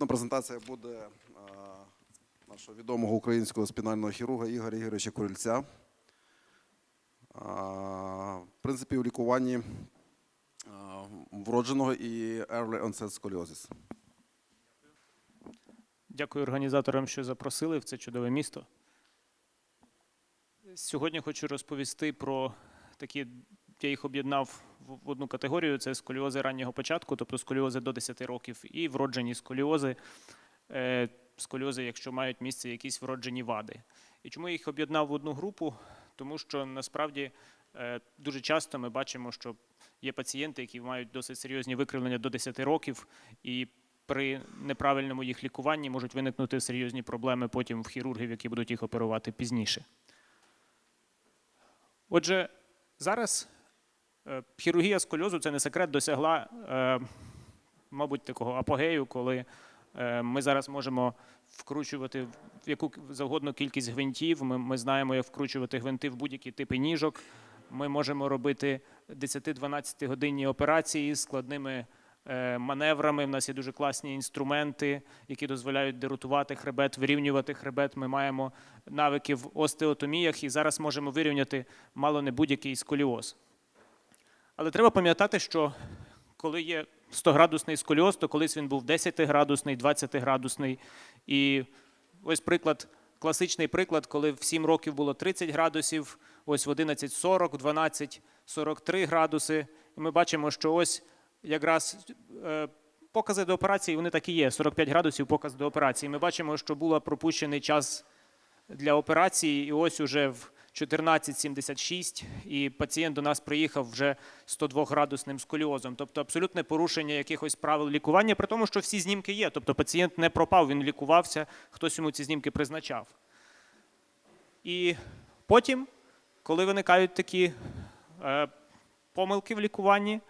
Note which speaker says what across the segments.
Speaker 1: Наступна презентація буде е, нашого відомого українського спінального хірурга Ігоря Ігоровича Курильця. Е, В принципі, у лікуванні е, вродженого і early onset scoliosis.
Speaker 2: Дякую організаторам, що запросили в це чудове місто. Сьогодні хочу розповісти про такі, я їх об'єднав в одну категорію: це сколіози раннього початку, тобто сколіози до 10 років, і вроджені сколіози, е, сколіози, якщо мають місце якісь вроджені вади. І чому я їх об'єднав в одну групу? Тому що насправді е, дуже часто ми бачимо, що є пацієнти, які мають досить серйозні викривлення до 10 років, і при неправильному їх лікуванні можуть виникнути серйозні проблеми потім в хірургів, які будуть їх оперувати пізніше. Отже, зараз хірургія скольозу це не секрет, досягла, е, мабуть, такого апогею, коли е, ми зараз можемо вкручувати в яку завгодно кількість гвинтів. Ми, ми знаємо, як вкручувати гвинти в будь-які типи ніжок. Ми можемо робити 10-12 годинні операції з складними е, маневрами. У нас є дуже класні інструменти, які дозволяють дерутувати хребет, вирівнювати хребет. Ми маємо навики в остеотоміях і зараз можемо вирівняти мало не будь-який сколіоз. Але треба пам'ятати, що коли є 100-градусний сколіоз, то колись він був 10-градусний, 20-градусний. І ось приклад, класичний приклад, коли в 7 років було 30 градусів, ось в 11.40, в 12 43 градуси. І ми бачимо, що ось якраз е, покази до операції вони так і є. 45 градусів показ до операції. Ми бачимо, що був пропущений час для операції, і ось уже в 14.76, і пацієнт до нас приїхав вже 102-градусним сколіозом, тобто абсолютне порушення якихось правил лікування, при тому, що всі знімки є. Тобто пацієнт не пропав, він лікувався, хтось йому ці знімки призначав. І потім, коли виникають такі е, помилки в лікуванні,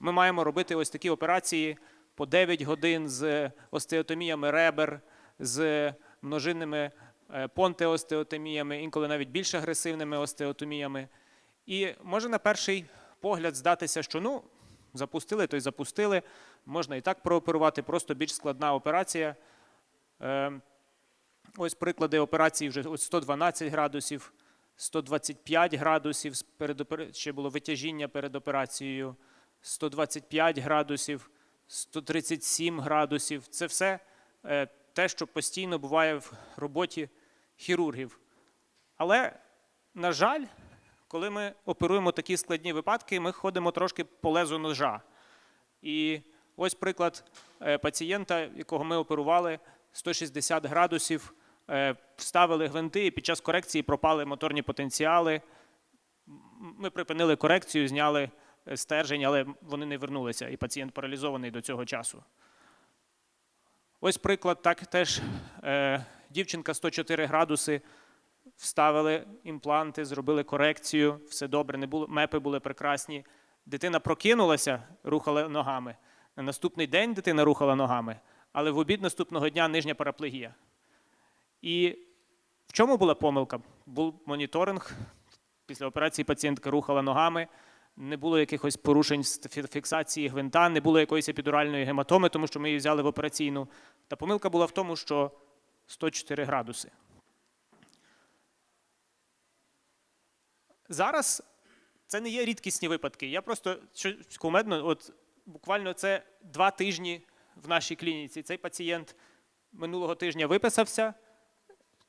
Speaker 2: ми маємо робити ось такі операції по 9 годин з остеотоміями ребер, з множинними понтеостеотоміями, інколи навіть більш агресивними остеотоміями. І може на перший погляд здатися, що ну, запустили, то й запустили, можна і так прооперувати, просто більш складна операція. Е, Ось приклади операції вже ось 112 градусів, 125 градусів, ще було витяжіння перед операцією, 125 градусів, 137 градусів. Це все е, те, що постійно буває в роботі хірургів. Але, на жаль, коли ми оперуємо такі складні випадки, ми ходимо трошки по лезу ножа. І ось приклад е, пацієнта, якого ми оперували 160 градусів, е, вставили гвинти, і під час корекції пропали моторні потенціали. Ми припинили корекцію, зняли е, стержень, але вони не вернулися, і пацієнт паралізований до цього часу. Ось приклад, так теж дівчинка 104 градуси, вставили імпланти, зробили корекцію, все добре, не було, мепи були прекрасні. Дитина прокинулася, рухала ногами. На наступний день дитина рухала ногами, але в обід наступного дня нижня параплегія. І в чому була помилка? Був моніторинг. Після операції пацієнтка рухала ногами, не було якихось порушень з фіксації гвинта, не було якоїсь епідуральної гематоми, тому що ми її взяли в операційну. Та помилка була в тому, що 104 градуси. Зараз це не є рідкісні випадки. Я просто кумедно, от буквально це два тижні в нашій клініці. Цей пацієнт минулого тижня виписався.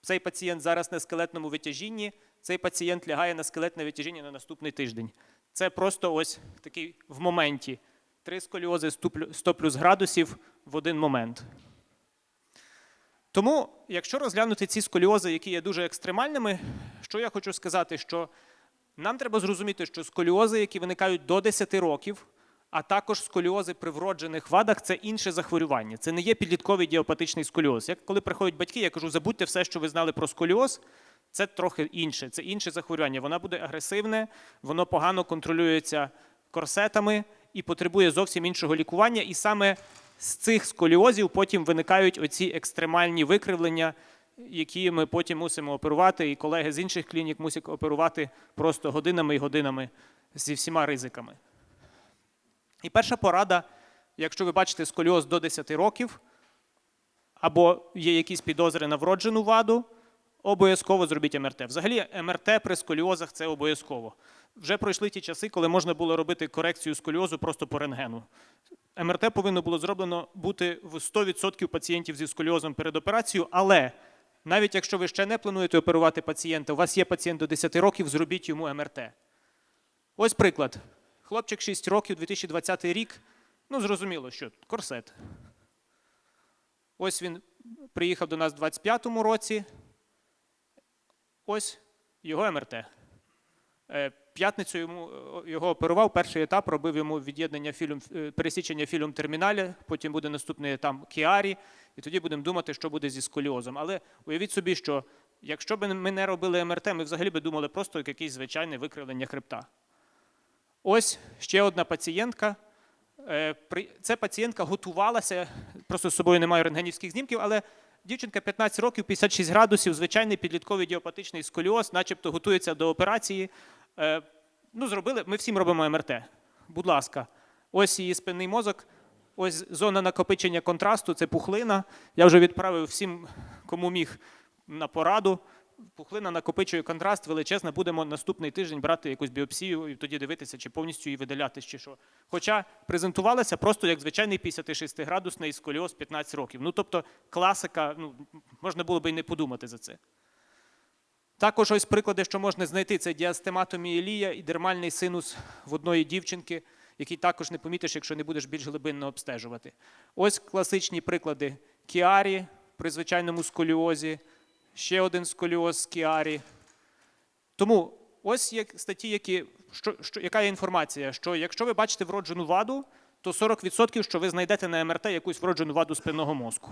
Speaker 2: Цей пацієнт зараз на скелетному витяжінні. Цей пацієнт лягає на скелетне витяжіння на наступний тиждень. Це просто ось такий в моменті. Три сколіози 100 плюс градусів в один момент. Тому, якщо розглянути ці сколіози, які є дуже екстремальними, що я хочу сказати, що нам треба зрозуміти, що сколіози, які виникають до 10 років, а також сколіози при вроджених вадах це інше захворювання. Це не є підлітковий діопатичний сколіоз. Як коли приходять батьки, я кажу, забудьте все, що ви знали про сколіоз. Це трохи інше, це інше захворювання. Воно буде агресивне, воно погано контролюється корсетами і потребує зовсім іншого лікування. І саме з цих сколіозів потім виникають оці екстремальні викривлення, які ми потім мусимо оперувати, і колеги з інших клінік мусять оперувати просто годинами і годинами зі всіма ризиками. І перша порада, якщо ви бачите сколіоз до 10 років, або є якісь підозри на вроджену ваду, обов'язково зробіть МРТ. Взагалі, МРТ при сколіозах це обов'язково. Вже пройшли ті часи, коли можна було робити корекцію сколіозу просто по рентгену. МРТ повинно було зроблено бути в 100% пацієнтів зі сколіозом перед операцією, але навіть якщо ви ще не плануєте оперувати пацієнта, у вас є пацієнт до 10 років, зробіть йому МРТ. Ось приклад. Хлопчик 6 років, 2020 рік. Ну, зрозуміло, що корсет. Ось він приїхав до нас у 25-му році. Ось його МРТ. П'ятницю йому е, його оперував. Перший етап робив йому від'єднання фільм, е, пересічення фільм терміналі, потім буде наступний етап Кіарі, і тоді будемо думати, що буде зі сколіозом. Але уявіть собі, що якщо б ми не робили МРТ, ми взагалі би думали просто як якесь звичайне викривлення хребта. Ось ще одна пацієнтка. Е, Ця пацієнтка готувалася, просто з собою немає рентгенівських знімків, але дівчинка 15 років, 56 градусів, звичайний підлітковий діопатичний сколіоз, начебто готується до операції. Е, Ну, зробили, ми всім робимо МРТ. Будь ласка, ось її спинний мозок, ось зона накопичення контрасту, це пухлина. Я вже відправив всім, кому міг на пораду. Пухлина накопичує контраст величезна. Будемо наступний тиждень брати якусь біопсію і тоді дивитися, чи повністю її видаляти, чи що. Хоча презентувалася просто як звичайний 56-градусний сколіоз 15 років. Ну тобто класика, ну можна було би і не подумати за це. Також ось приклади, що можна знайти, це діастематомієлія і дермальний синус в одної дівчинки, який також не помітиш, якщо не будеш більш глибинно обстежувати. Ось класичні приклади кіарі при звичайному сколіозі, ще один сколіоз кіарі. Тому ось є статті, які, що, що, яка є інформація, що якщо ви бачите вроджену ваду, то 40% що ви знайдете на МРТ якусь вроджену ваду спинного мозку.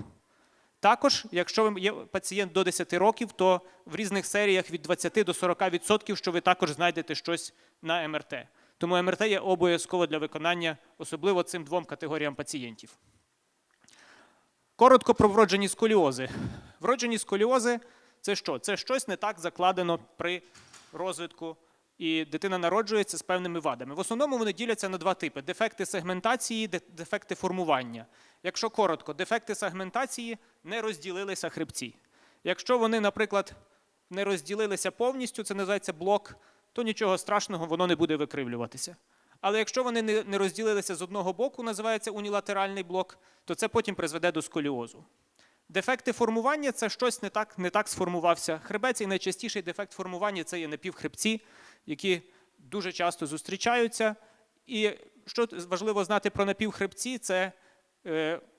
Speaker 2: Також, якщо ви є пацієнт до 10 років, то в різних серіях від 20 до 40%, що ви також знайдете щось на МРТ. Тому МРТ є обов'язково для виконання, особливо цим двом категоріям пацієнтів. Коротко про вроджені сколіози. Вроджені сколіози це що? Це щось не так закладено при розвитку, і дитина народжується з певними вадами. В основному вони діляться на два типи: дефекти сегментації, дефекти формування. Якщо коротко, дефекти сегментації не розділилися хребці. Якщо вони, наприклад, не розділилися повністю, це називається блок, то нічого страшного, воно не буде викривлюватися. Але якщо вони не розділилися з одного боку, називається унілатеральний блок, то це потім призведе до сколіозу. Дефекти формування це щось не так, не так сформувався хребець, і найчастіший дефект формування це є напівхребці, які дуже часто зустрічаються. І що важливо знати про напівхребці, це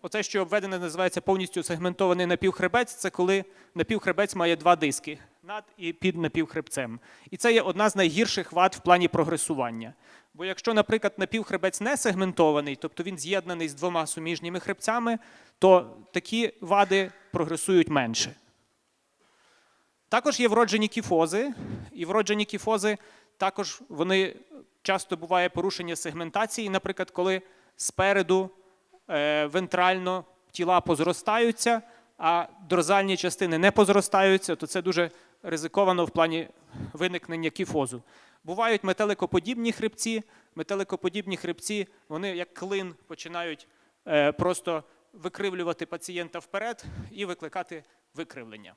Speaker 2: оце, що обведене, називається повністю сегментований напівхребець, це коли напівхребець має два диски над і під напівхребцем. І це є одна з найгірших вад в плані прогресування. Бо якщо, наприклад, напівхребець не сегментований, тобто він з'єднаний з двома суміжніми хребцями, то такі вади прогресують менше. Також є вроджені кіфози, і вроджені кіфози також вони часто буває порушення сегментації, наприклад, коли спереду е, вентрально тіла позростаються, а дорзальні частини не позростаються, то це дуже ризиковано в плані виникнення кіфозу. Бувають метеликоподібні хребці. Метеликоподібні хребці, вони як клин починають е, просто викривлювати пацієнта вперед і викликати викривлення.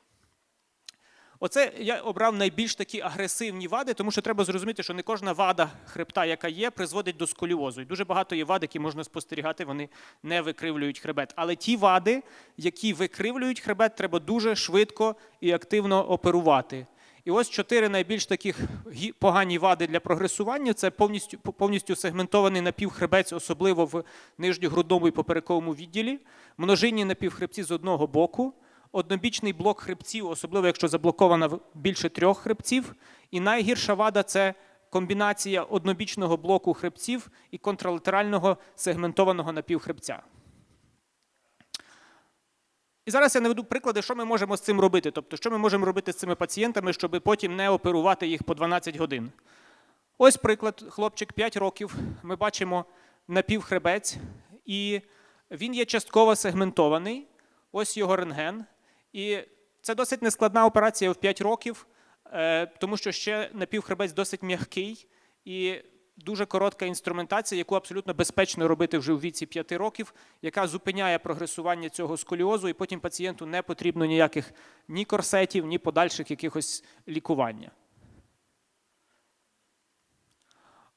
Speaker 2: Оце я обрав найбільш такі агресивні вади, тому що треба зрозуміти, що не кожна вада хребта, яка є, призводить до сколіозу. І дуже багато є вад, які можна спостерігати, вони не викривлюють хребет. Але ті вади, які викривлюють хребет, треба дуже швидко і активно оперувати. І ось чотири найбільш таких погані вади для прогресування це повністю, повністю сегментований напівхребець, особливо в нижньогрудному і поперековому відділі, множинні напівхребці з одного боку, однобічний блок хребців, особливо якщо заблоковано більше трьох хребців. І найгірша вада це комбінація однобічного блоку хребців і контралатерального сегментованого напівхребця. І зараз я наведу приклади, що ми можемо з цим робити. Тобто, що ми можемо робити з цими пацієнтами, щоб потім не оперувати їх по 12 годин. Ось приклад, хлопчик 5 років. Ми бачимо напівхребець, і він є частково сегментований. Ось його рентген. І це досить нескладна операція в 5 років, е, тому що ще напівхребець досить м'який. І дуже коротка інструментація, яку абсолютно безпечно робити вже у віці 5 років, яка зупиняє прогресування цього сколіозу, і потім пацієнту не потрібно ніяких ні корсетів, ні подальших якихось лікування.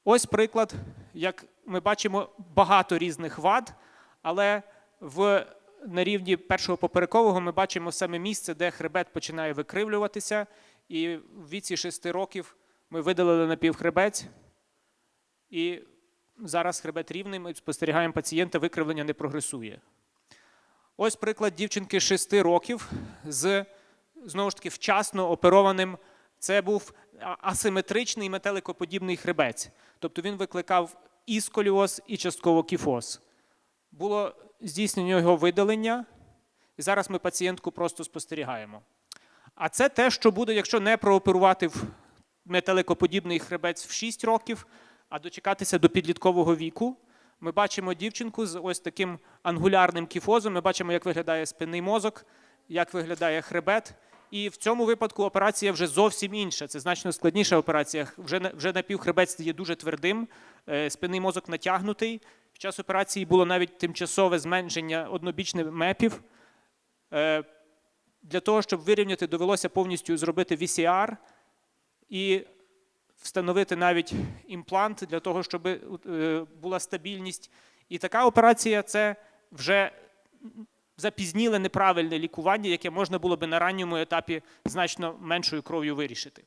Speaker 2: Ось приклад, як ми бачимо, багато різних вад, але в, на рівні першого поперекового ми бачимо саме місце, де хребет починає викривлюватися, і в віці 6 років ми видалили напівхребець, і зараз хребет рівний, ми спостерігаємо пацієнта, викривлення не прогресує. Ось приклад дівчинки 6 років з знову ж таки вчасно оперованим. Це був асиметричний метеликоподібний хребець. Тобто він викликав і сколіоз, і частково кіфоз. Було здійснено його видалення, і зараз ми пацієнтку просто спостерігаємо. А це те, що буде, якщо не прооперувати в метеликоподібний хребець в 6 років, а дочекатися до підліткового віку. Ми бачимо дівчинку з ось таким ангулярним кіфозом. Ми бачимо, як виглядає спинний мозок, як виглядає хребет. І в цьому випадку операція вже зовсім інша. Це значно складніша операція. Вже, вже напівхребець є дуже твердим, е, спинний мозок натягнутий. Під час операції було навіть тимчасове зменшення однобічних мепів. Е, Для того, щоб вирівняти, довелося повністю зробити VCR і встановити навіть імплант для того, щоб е, була стабільність. І така операція це вже запізніле неправильне лікування, яке можна було би на ранньому етапі значно меншою кров'ю вирішити.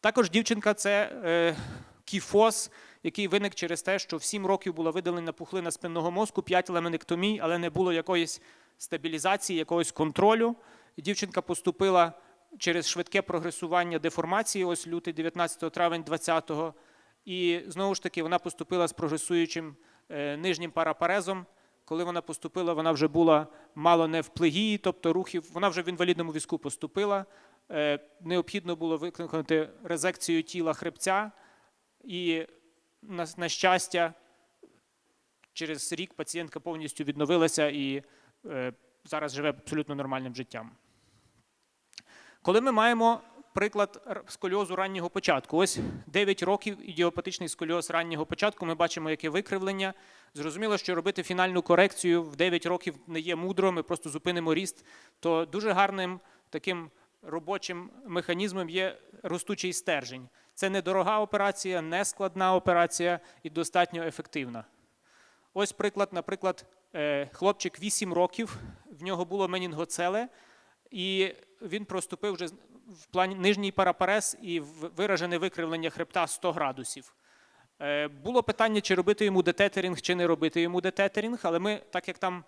Speaker 2: Також дівчинка це е, кіфоз, який виник через те, що в 7 років була видалена пухлина спинного мозку, 5 ламенектомій, але не було якоїсь стабілізації, якогось контролю. Дівчинка поступила через швидке прогресування деформації, ось лютий 19 травень 20-го. І знову ж таки вона поступила з прогресуючим нижнім парапарезом. Коли вона поступила, вона вже була мало не в плегії, тобто рухів, вона вже в інвалідному візку поступила. Е, Необхідно було викликати резекцію тіла хребця, і на, на щастя, через рік пацієнтка повністю відновилася і е, зараз живе абсолютно нормальним життям. Коли ми маємо приклад сколіозу раннього початку, ось 9 років ідіопатичний сколіоз раннього початку, ми бачимо, яке викривлення. Зрозуміло, що робити фінальну корекцію в 9 років не є мудро, ми просто зупинимо ріст. То дуже гарним таким робочим механізмом є ростучий стержень. Це недорога операція, не складна операція і достатньо ефективна. Ось приклад, наприклад, е, хлопчик 8 років, в нього було менінгоцеле, і він проступив вже в плані нижній парапарез і виражене викривлення хребта 100 градусів. Е, Було питання, чи робити йому дететерінг, чи не робити йому дететерінг, але ми, так як там,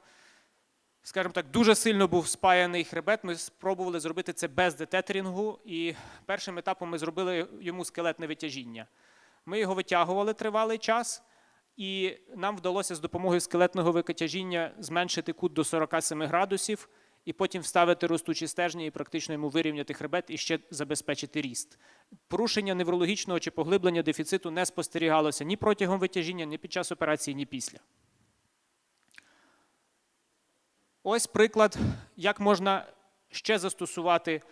Speaker 2: скажімо так, дуже сильно був спаяний хребет, ми спробували зробити це без дететерінгу, і першим етапом ми зробили йому скелетне витяжіння. Ми його витягували тривалий час, і нам вдалося з допомогою скелетного витяжіння зменшити кут до 47 градусів, і потім вставити ростучі стержні і практично йому вирівняти хребет і ще забезпечити ріст. Порушення неврологічного чи поглиблення дефіциту не спостерігалося ні протягом витяжіння, ні під час операції, ні після. Ось приклад, як можна ще застосувати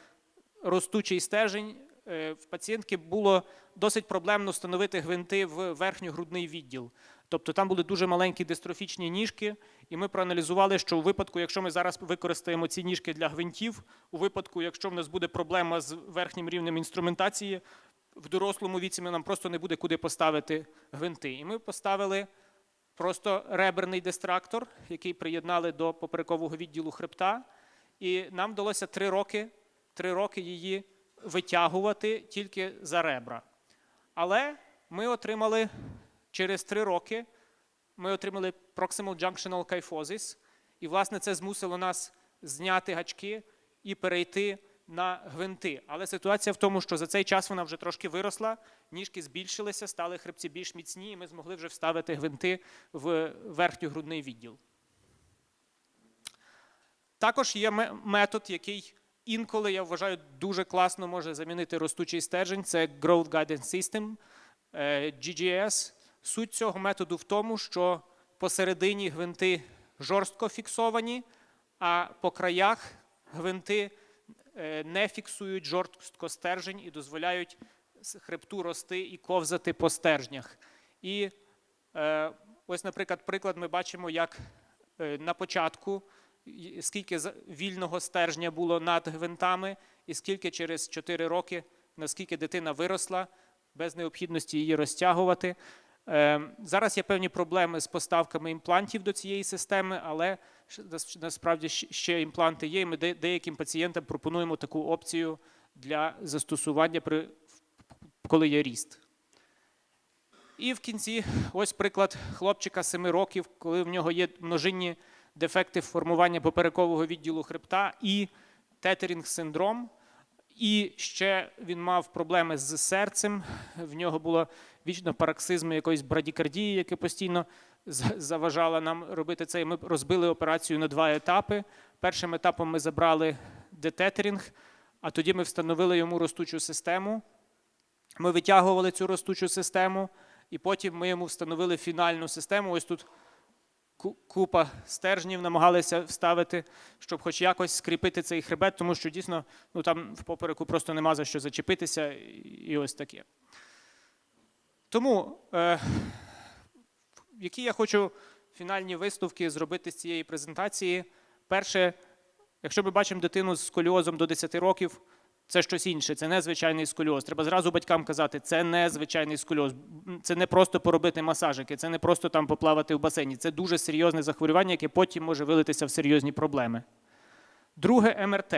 Speaker 2: ростучий стержень. Е, В пацієнтки було досить проблемно встановити гвинти в верхньогрудний відділ. Тобто там були дуже маленькі дистрофічні ніжки, і ми проаналізували, що у випадку, якщо ми зараз використаємо ці ніжки для гвинтів, у випадку, якщо в нас буде проблема з верхнім рівнем інструментації, в дорослому віці нам просто не буде куди поставити гвинти. І ми поставили просто реберний дистрактор, який приєднали до поперекового відділу хребта. І нам вдалося три роки, три роки її витягувати тільки за ребра. Але ми отримали через три роки ми отримали Proximal Junctional Kyphosis, і, власне, це змусило нас зняти гачки і перейти на гвинти. Але ситуація в тому, що за цей час вона вже трошки виросла, ніжки збільшилися, стали хребці більш міцні, і ми змогли вже вставити гвинти в верхньогрудний відділ. Також є метод, який інколи, я вважаю, дуже класно може замінити ростучий стержень. Це Growth Guidance System, е, GGS. Суть цього методу в тому, що посередині гвинти жорстко фіксовані, а по краях гвинти е, не фіксують жорстко стержень і дозволяють хребту рости і ковзати по стержнях. І е, ось, наприклад, приклад ми бачимо, як е, на початку скільки вільного стержня було над гвинтами, і скільки через 4 роки, наскільки дитина виросла, без необхідності її розтягувати. Е, Зараз є певні проблеми з поставками імплантів до цієї системи, але насправді ще імпланти є. і Ми деяким пацієнтам пропонуємо таку опцію для застосування, при, коли є ріст. І в кінці ось приклад хлопчика 7 років, коли в нього є множинні дефекти формування поперекового відділу хребта і тетерінг синдром. І ще він мав проблеми з серцем. В нього було вічно пароксизм якоїсь брадікардії, яке постійно заважало нам робити це. І Ми розбили операцію на два етапи. Першим етапом ми забрали дететерінг, а тоді ми встановили йому ростучу систему. Ми витягували цю ростучу систему, і потім ми йому встановили фінальну систему. Ось тут купа стержнів намагалися вставити, щоб хоч якось скріпити цей хребет, тому що дійсно ну, там в попереку просто нема за що зачепитися, і ось таке. Тому, е, які я хочу фінальні висновки зробити з цієї презентації. Перше, якщо ми бачимо дитину з сколіозом до 10 років, це щось інше, це не звичайний сколіоз. Треба зразу батькам казати, це не звичайний сколіоз. Це не просто поробити масажики, це не просто там поплавати в басейні. Це дуже серйозне захворювання, яке потім може вилитися в серйозні проблеми. Друге МРТ.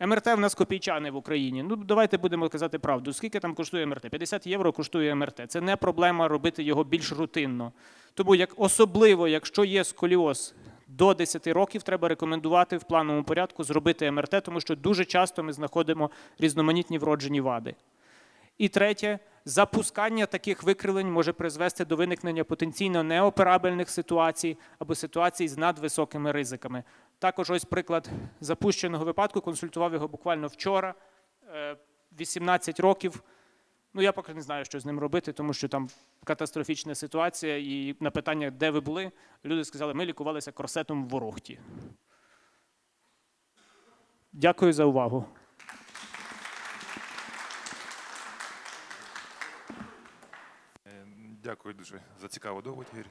Speaker 2: МРТ в нас копійчане в Україні. Ну, давайте будемо казати правду. Скільки там коштує МРТ? 50 євро коштує МРТ. Це не проблема робити його більш рутинно. Тому, як особливо, якщо є сколіоз до 10 років, треба рекомендувати в плановому порядку зробити МРТ, тому що дуже часто ми знаходимо різноманітні вроджені вади. І третє, запускання таких викривлень може призвести до виникнення потенційно неоперабельних ситуацій або ситуацій з надвисокими ризиками. Також ось приклад запущеного випадку, консультував його буквально вчора, е, 18 років. Ну, я поки не знаю, що з ним робити, тому що там катастрофічна ситуація. І на питання, де ви були, люди сказали, ми лікувалися корсетом в ворогті. Дякую за увагу.
Speaker 3: Е, Дякую дуже за цікаву доповідь.